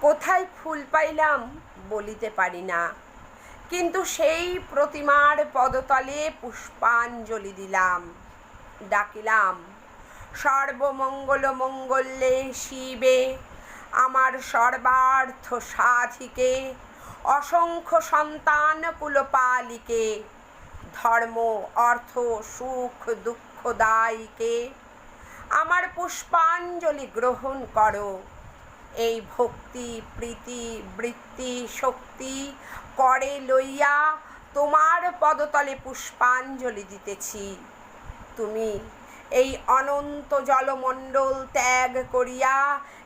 কোথায় ফুল পাইলাম বলিতে পারি না। কিন্তু সেই প্রতিমার পদতলে পুষ্পাঞ্জলি দিলাম। ডাকিলাম সর্বমঙ্গল মঙ্গলে শিবে, আমার সর্বার্থ সাধিকে, অসংখ্য সন্তান কুলপালিকে, ধর্ম, অর্থ, সুখ দুঃখদায়ীকে আমার পুষ্পাঞ্জলি গ্রহণ করো। এই ভক্তি, প্রীতি, বৃত্তি, শক্তি করে লইয়া তোমার পদতলে পুষ্পাঞ্জলি দিতেছি। তুমি এই অনন্ত জলমণ্ডল ত্যাগ করিয়া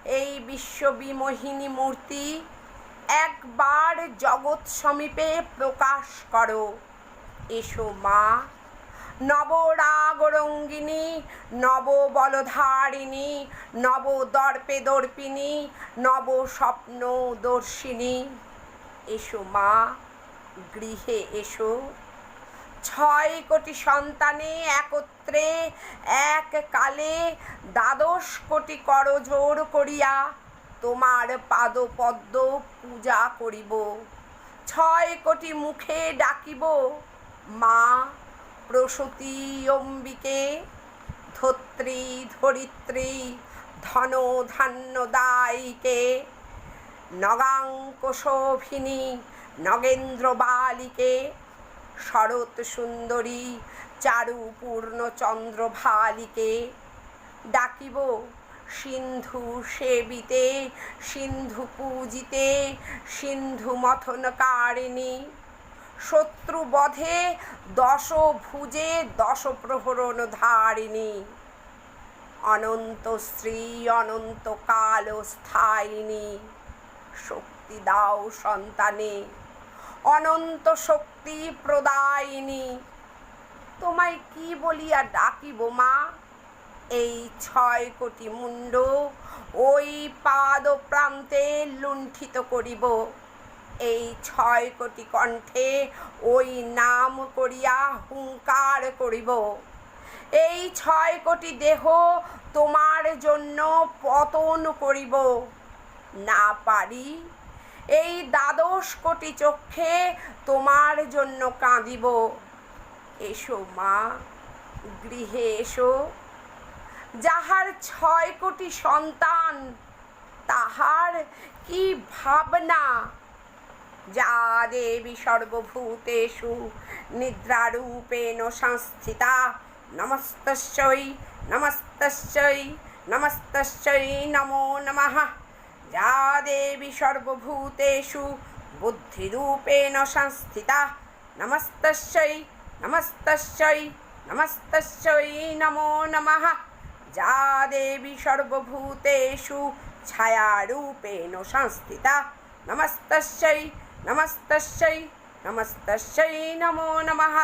এই বিশ্ববিমোহিনী মূর্তি একবার জগৎ সমীপে প্রকাশ করো। এসো মা নবরাগরঙ্গিনী নব বলধারিণী নব দর্পে দর্পিনী নব স্বপ্ন দর্শিনী এসো মা, গৃহে এসো। ছয় কোটি সন্তানে একত্রে, এক কালে দ্বাদশ কোটি করজোর করিয়া তোমার পাদপদ্ম পূজা করিব। ছয় কোটি মুখে ডাকিব মা প্রসূতি অম্বিকে ধত্রী, ধরিত্রী, ধন ধান্য দায়িকে নগাঙ্কশোভিনী নগেন্দ্র বালিকে শরৎ সুন্দরী চারুপূর্ণ পূর্ণচন্দ্র ভালিকে ডাকিব সিন্ধু সেবিতে, সিন্ধু পূজিতে, সিন্ধু মথনকারিণী। শত্রু বধে দশ ভুজে দশ প্রহরণ ধারিণী অনন্ত শ্রী অনন্ত কাল স্থায়িনী, শক্তি দাও সন্তানে। অনন্ত শক্তি প্রদায়িনী। তোমায় কি বলিয়া ডাকিব মা? এই ছয় কোটি মুন্ড ওই পাদ প্রান্তে লুণ্ঠিত করিব। এই ছয় কোটি কণ্ঠে ওই নাম করিয়া হুঙ্কার করিব। এই ছয় কোটি দেহ তোমার জন্য পতন করিব। না পারি, এই দ্বাদশ কোটি চক্ষে তোমার জন্য কাঁদিব। এসো মা, গৃহে এসো। যাহার ছয় কোটি সন্তান, তাহার কি ভাবনা? দেবী সর্বভূতেষু নিদ্রারূপেণ সংস্থিতা। নমস্তস্যৈ নমস্তস্যৈ নমস্তস্যৈ নমো নমঃ। যা দেবী সর্বভূতেষু বুদ্ধিরূপেণ সংস্থিতা। নমস্তস্যৈ নমস্তস্যৈ নমস্তস্যৈ নমো নমঃ। যা দেবী সর্বভূতেষু ছায়ারূপেণ সংস্থিতা। নমস্তস্যৈ নমস্তস্যৈ নমস্তস্যৈ নমো নমঃ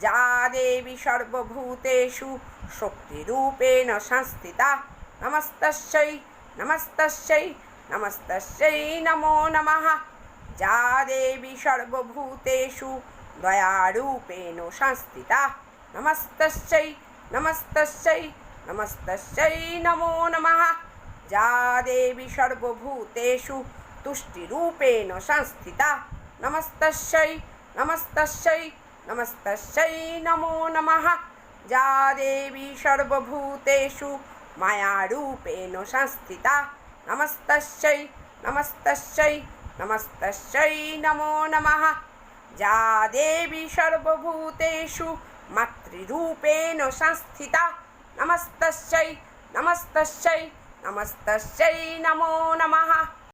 যা দেবী সর্বভূতেষু শক্তিরূপেণ সংস্থিতা নমস্তস্যৈ নমস্তস্যৈ নমস্তস্যৈ নমো নমঃ যা দেবী সর্বভূতেষু দয়ারূপেণ সংস্থিতা নমস্তস্যৈ নমস্তস্যৈ নমস্তস্যৈ নমো নমঃ যা দেবী সর্বভূতেষু তুষ্টিরূপেণ সংস্থিতা নমস্তস্যৈ নমস্তস্যৈ নমস্তস্যৈ নমো নমঃ যা দেবী সর্বভূতেষু মায়ারূপেণ সংস্থিতা নমস্তস্যৈ নমস্তস্যৈ নমস্তস্যৈ নমো নমঃ যা দেবী সর্বভূতেষু মাতৃরূপেণ সংস্থিতা নমস্তস্যৈ নমস্তস্যৈ নমস্তস্যৈ নমো নমঃ